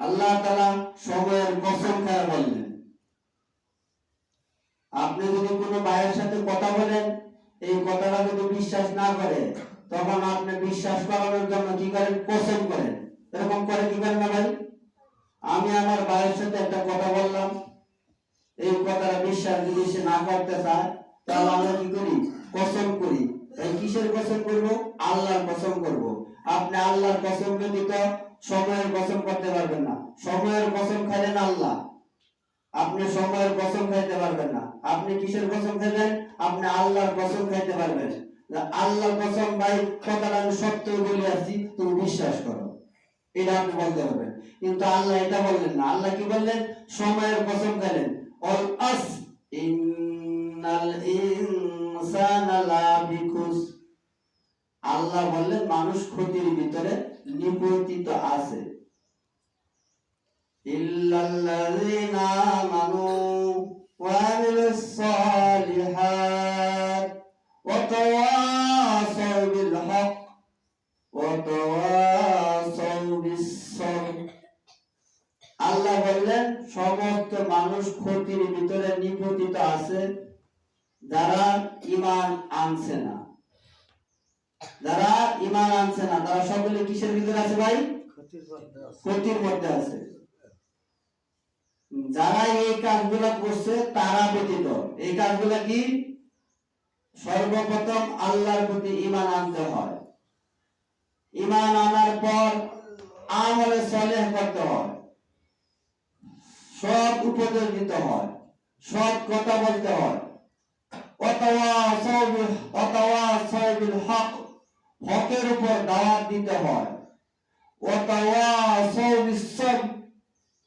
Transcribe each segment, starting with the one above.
আল্লাহ তালা সময়ের কসম খায় বললেন। আপনি যদি কোনো ভাইয়ের সাথে কথা বলেন, এই কথাটা যদি বিশ্বাস না করে, তখন আপনি বিশ্বাস করানোর জন্য কি করেন? কসম করেন। এরকম করে কি করেন না ভাই? আমি আমার ভাইয়ের সাথে একটা কথা বললাম। এই কথাটা বিশ্বাস যদি সে না করতে চায়, তাহলে আমরা কি করি? কসম করি। এই কিসের কসম করব? আল্লাহর কসম করব। আপনি আল্লাহর কসম ব্যতীত সময়ের কসম করতে পারবেন না। সময়ের কসম খাইলেন আল্লাহ। আপনি সময়ের কসম খাইতে পারবেন না। আপনি কিসের কসম খাইবেন? আপনি আল্লাহর কসম খাইতে পারবেন। আল্লাহর কসম ভাই, কথাটা আমি সত্য বলে আসছি, তুমি বিশ্বাস করো। এটা আপনি বলতে পারবেন। কিন্তু আল্লাহ এটা বললেন না। আল্লাহ কি বললেন? সময়ের কসম খাইলেন। অল আস, ইন্নাল ইনসানা খুস আল্লাহ বললেন, মানুষ ক্ষতির ভিতরে নিপতিত আছে। আল্লাহ বললেন, সমস্ত মানুষ ক্ষতির ভিতরে নিপতিত আছে, যারা ইমান আনছে না। যারা ইমান আনছে না তারা সকলে কিসের ভিতরে আছে ভাই? ক্ষতির মধ্যে আছে। যারা এই কাজগুলো করছে তারা ব্যতীত। এই কাজগুলো কি? সর্বপ্রথম আল্লাহর প্রতি ইমান আনতে হয়। ইমান আনার পর আমলে সলেহ করতে হয়। সব উপদেশ দিতে হয়। সব কথা বলতে হয়। হকের উপর দাওয়াত দিতে হয়।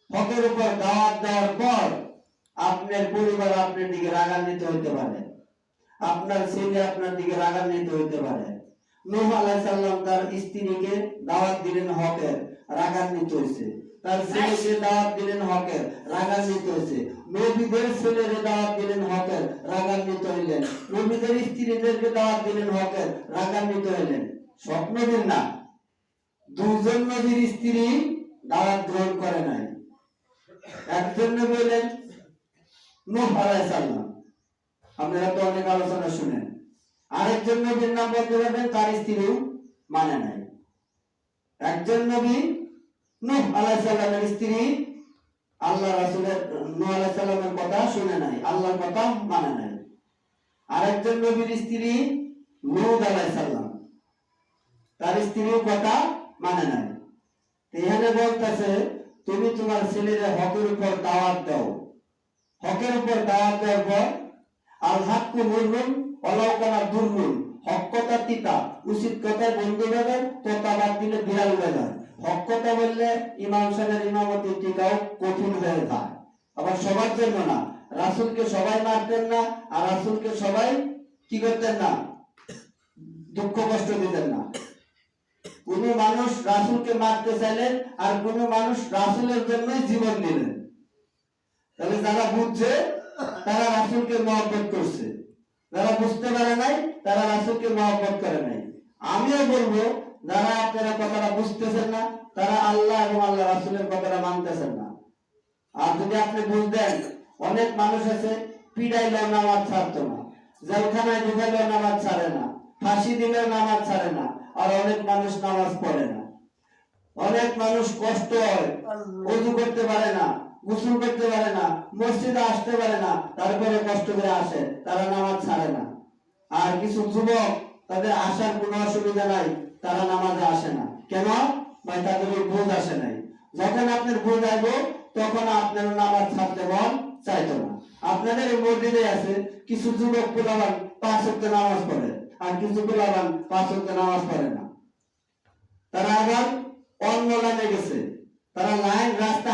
হকের উপর দাওয়াত দেওয়ার পর আপনার পরিবার আপনার দিকে রাগান্বিত হইতে পারে। আপনার ছেলে আপনার দিকে রাগান্বিত হইতে পারে। নোহ আলাইহিস সালাম তার স্ত্রীকে দাওয়াত দিলেন হকের, রাগান্বিত হয়েছে তার ছেলেকে দাওয়াত দিলেন হকের রাগান্বিত হয়েছে। নবীদের ছেলেরে দাওয়াত দিলেন হকের রাগান্বিত হইলেন। নবীদের স্ত্রীদেরকে দাওয়াত দিলেন হকের রাগান্বিত হইলেন। স্বপ্ন দিন না। দুজন নবীর স্ত্রী দাওয়াত গ্রহণ করে নাই। একজন নবী হলেন নূহ আলাইহিস সালাম। আপনারা তো অনেক আলোচনা শুনেন। আরেকজন নবীর নাম বলতে পারবেন তার স্ত্রীও মানে নাই। একজন নবী নূহ আলাইহিস সালামের স্ত্রী আল্লাহ রাসূলের, নূহ আলাইহিস সালামের কথা শুনে নাই, আল্লাহর কথা মানে নাই। আরেকজন নবীর স্ত্রী লূত আলাইহিস সালাম, তার স্ত্রীও কথা মানে নাই। এখানে বলতেছে, তুমি তোমার ছেলের হকের উপর দাওয়াত দাও। হকের উপর দাওয়াত দেওয়ার পর, আল হাক্কু মুররুন অলাউকানা দুররুন কথা তিতা উচিত কথায় বন্ধু বেদন তোতা বাদ দিলে বিড়াল বেদন হক কথা বললে ইমাম সাহেবের ইমামতি টিকাও কঠিন হয়ে যায়। আবার সবার জন্য না, রাসূলকে সবাই মারতেন না, আর রাসূলকে সবাই কি করতেন না? দুঃখ কষ্ট দিতেন না। কোন মানুষ রাসূলকে মারতে চাইলেন আর কোন মানুষ রাসুলের জন্যই জীবন দিলেন তাহলে যারা বুঝছে, তারা রাসুলকে মহব্বত করছে। যারা বুঝতে পারে নাই তারা রাসূলকে মহব্বত করে নাই। আমিও বলব যারা আপনারা কথাটা বুঝতেছেন না তারা আল্লাহ এবং আল্লাহ রাসূলের কথাটা মানতেছেন না। আর যদি আপনি বুঝতেন অনেক মানুষ আছে পিড়াইলেও নামাজ ছাড়তো না জেলখানায় ঢুকাইলেও নামাজ ছাড়ে না ফাঁসি দিলেও নামাজ ছাড়ে না আর অনেক মানুষ নামাজ পড়ে না। অনেক মানুষ কষ্ট হয় অজু করতে পারে না গোসল করতে পারে না, মসজিদে আসতে পারে না, তারপরে কষ্ট করে আসে, তারা নামাজ ছাড়ে না। আর কিছু যুবক, তাদের আসার কোনো অসুবিধা নাই, তারা নামাজে আসে না। কেন? ভাই, তাদের ওই বোধ আসে নাই। যখন আপনার বোধ আসব, তখন আপনার নামাজ ছাড়তে মন চাইতো না। আপনাদের এই মসজিদে আছে, কিছু যুবক পোলাবান পাঁচ ওয়াক্ত নামাজ পড়ে, আর কিছু পোলাবান পাঁচ ওয়াক্ত নামাজ পড়ে না। তারা আবার অন্য লাইনে গেছে। তারা লাইন রাস্তা